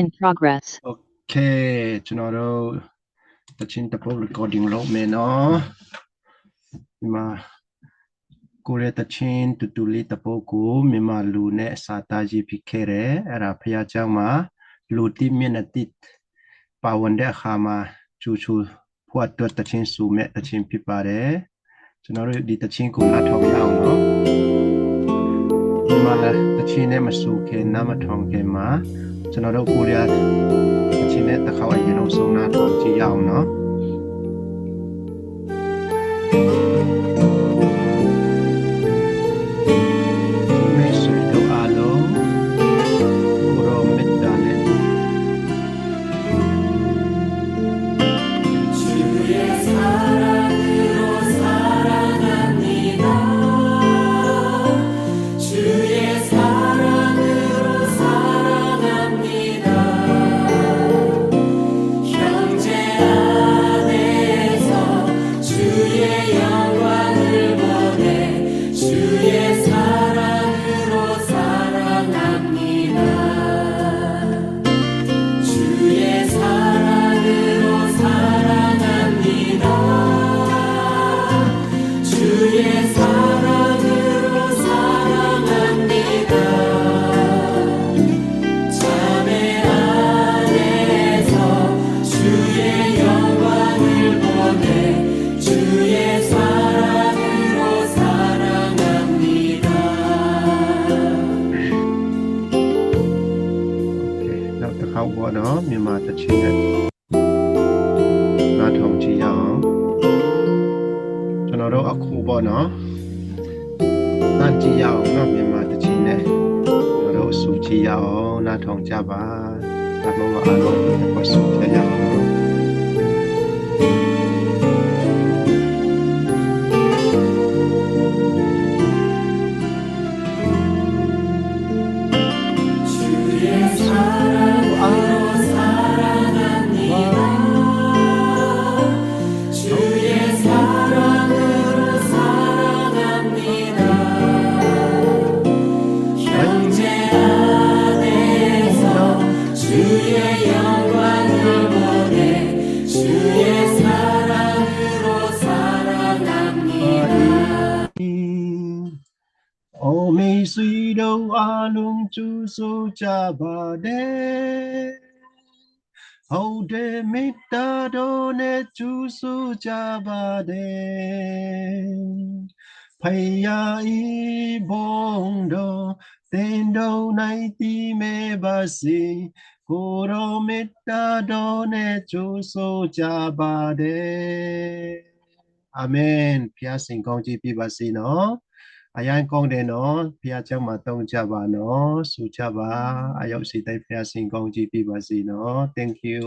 In progress. โอเคကျွန်တော်တို့တချင်းတပုတ် recording လုပ်မယ်နော်ဒီမှာကိုရတချင်းတူတူလေးတပုတ်ကိုမြန်မာလူနဲ့စာသားရေးဖြစ်ခဲ့တယ်အဲ့ဒါဖះเจ้าမှာလူတိမျက်နှာတိပါဝင်တဲ့အခါမှာချူချူဖွတ်တော့တချင်းစုမဲ့တချင်းဖြစ်ပါတယ်ကျွန်တော်တို့ဒီတချင်းကိုနားထောင်ရအောင်နော်ဒီမှာတချင်းနဲ့မစုခင်နားမထောင်ခင်မှာ ကျွန်တော်တို့ကိုရအချင်းနဲ့တစ်ခါအရင်အောင်ဆုံးနာထောင်ကြည့်ရအောင်နော် 주의 사랑으로 사 နော်တန်ကြည့်ရအောင်နော်မြန်မာတစ်ချင်းနဲ့ကျွန်တော်တို့အဆူကြည့်ရအောင်နားထောင်ကြပါဒါမှမဟုတ်အားလုံးကိုဆူကြရအောင် ဆွေတို့အားလုံးကျူဆိုကြပါတယ်ဟုတ်တယ်မေတ္တာတော်နဲ့ကျူဆိုကြပါတယ်ဖယားဤဘုံတော်တင်တော်နိုင်တည်မဲ့ပါစေကိုရောမေတ္တာတော်နဲ့ကျူဆိုကြပါတယ်အာမင်ဖျားစင်ကောင်းကြီးပြပါစေနော် အရင်ကောင်းတယ်နော်ဘုရားကျောင်းမှာတောင်းကြပါနော်ဆူကြပါအယောက်စီတိုင်းဘုရားရှင်ကောင်းကြီးပြပါစေနော် thank you